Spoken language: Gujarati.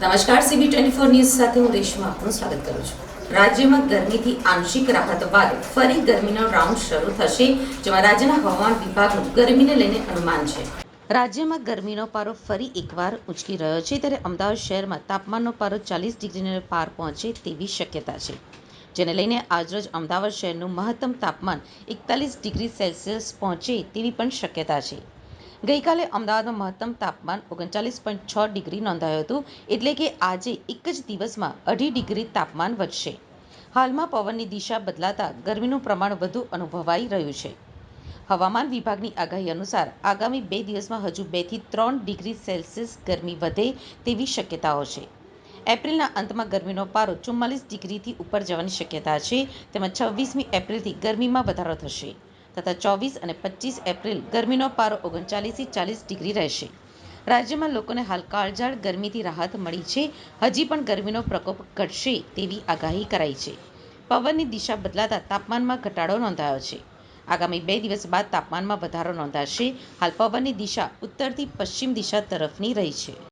નમસ્કાર સીબી ટ્વેન્ટી ફોર ન્યૂઝ સાથે હું રેશમા આપનું સ્વાગત કરું છું. રાજ્યમાં ગરમીથી આંશિક રાહત બાદ ફરી ગરમીનો રાઉન્ડ શરૂ થશે, જેમાં રાજ્યના હવામાન વિભાગનું ગરમીને લઈને અનુમાન છે. રાજ્યમાં ગરમીનો પારો ફરી એકવાર ઉંચકી રહ્યો છે, ત્યારે અમદાવાદ શહેરમાં તાપમાનનો પારો ચાલીસ ડિગ્રીને પાર પહોંચે તેવી શક્યતા છે. જેને લઈને આજરોજ અમદાવાદ શહેરનું મહત્તમ તાપમાન એકતાલીસ ડિગ્રી સેલ્સિયસ પહોંચે તેવી પણ શક્યતા છે. ગઈકાલે અમદાવાદમાં મહત્તમ તાપમાન ઓગણચાલીસ પોઈન્ટ છ ડિગ્રી નોંધાયું હતું, એટલે કે આજે એક જ દિવસમાં અઢી ડિગ્રી તાપમાન વધશે. હાલમાં પવનની દિશા બદલાતા ગરમીનું પ્રમાણ વધુ અનુભવાઈ રહ્યું છે. હવામાન વિભાગની આગાહી અનુસાર આગામી બે દિવસમાં હજુ બેથી ત્રણ ડિગ્રી સેલ્સિયસ ગરમી વધે તેવી શક્યતાઓ છે. એપ્રિલના અંતમાં ગરમીનો પારો ચુમ્માલીસ ડિગ્રીથી ઉપર જવાની શક્યતા છે તેમજ છવ્વીસમી એપ્રિલથી ગરમીમાં વધારો થશે. તથા ચોવીસ અને પચીસ એપ્રિલ ગરમીનો પારો ઓગણચાલીસથી ચાલીસ ડિગ્રી રહેશે. રાજ્યમાં લોકોને હાલ કાળઝાળ ગરમીથી રાહત મળી છે. હજી પણ ગરમીનો પ્રકોપ ઘટશે તેવી આગાહી કરાઈ છે. પવનની દિશા બદલાતા તાપમાનમાં ઘટાડો નોંધાયો છે. આગામી બે દિવસ બાદ તાપમાનમાં વધારો નોંધાશે. હાલ પવનની દિશા ઉત્તરથી પશ્ચિમ દિશા તરફની રહી છે.